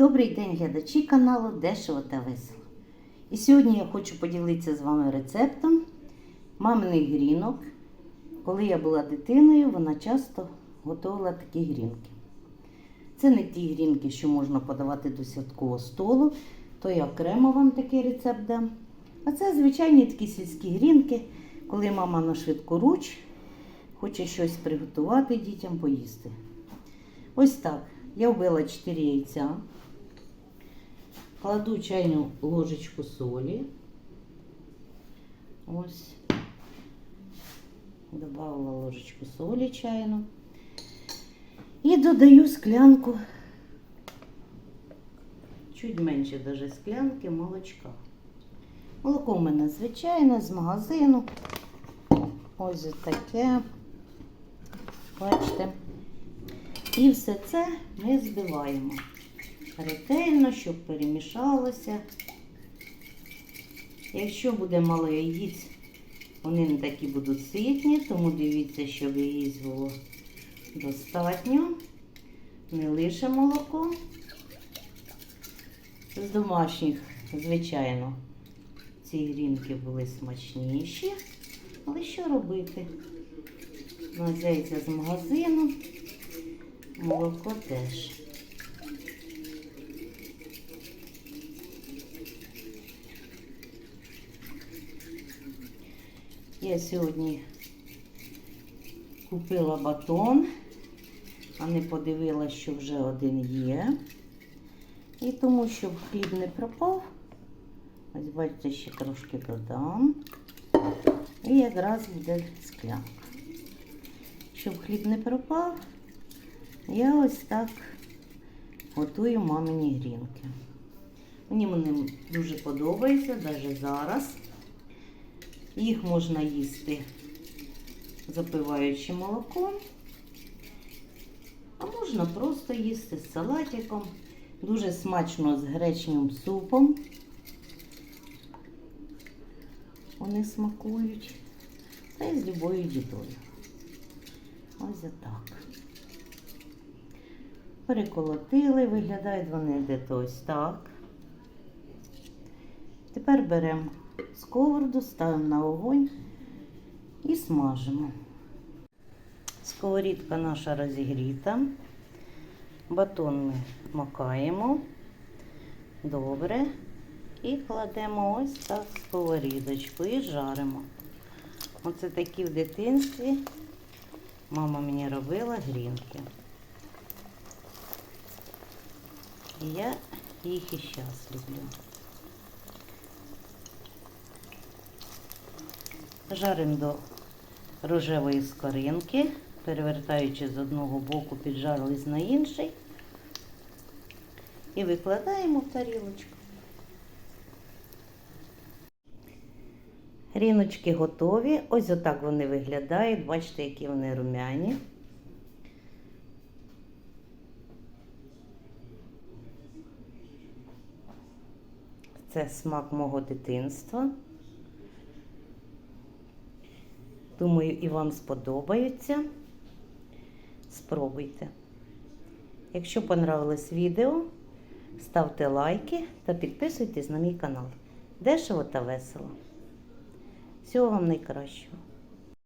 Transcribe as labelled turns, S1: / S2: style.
S1: Добрий день, глядачі каналу Дешево та Весело. І сьогодні я хочу поділитися з вами рецептом маминих грінок. Коли я була дитиною, вона часто готувала такі грінки. Це не ті грінки, що можна подавати до святкового столу, то я окремо вам такий рецепт дам. А це звичайні такі сільські грінки, коли мама на швидку руч хоче щось приготувати дітям поїсти. Ось так. Я вбила 4 яйця. Кладу чайну ложечку солі. Ось. Добавила ложечку солі чайну. І додаю склянку, чуть менше даже склянки молочка. Молоко в мене звичайне з магазину. Ось таке. Бачите. І все це ми збиваємо ретельно, щоб перемішалося. Якщо буде мало яєць, вони не такі будуть ситні, тому дивіться, щоб яєць було достатньо. Не лише молоко. З домашніх, звичайно, ці грінки були смачніші. Але що робити? Яйця з магазину, молоко теж. Я сьогодні купила батон, а не подивилася, що вже один є. І тому, щоб хліб не пропав, ось бачите, ще трошки додам. І якраз буде склянка. Щоб хліб не пропав, я ось так готую мамині грінки. Мені вони дуже подобаються, навіть зараз. Їх можна їсти, запиваючи молоком, а можна просто їсти з салатиком. Дуже смачно з гречним супом. Вони смакують. Та й з любою дідою. Ось отак. Переколотили, виглядають вони десь ось так. Тепер беремо сковороду, ставимо на огонь і смажимо. Сковорідка наша розігріта. Батон ми макаємо. Добре. І кладемо ось так сковорідочку і жаримо. Оце такі в дитинстві мама мені робила грінки. І я їх і зараз люблю. Жаримо до рожевої скоринки, перевертаючи з одного боку, піджарились на інший. І викладаємо в тарілочку. Гріночки готові. Ось отак вони виглядають. Бачите, які вони румяні. Це смак мого дитинства. Думаю, і вам сподобаються. Спробуйте. Якщо понравилось відео, ставте лайки та підписуйтесь на мій канал. Дешево та весело. Всього вам найкращого.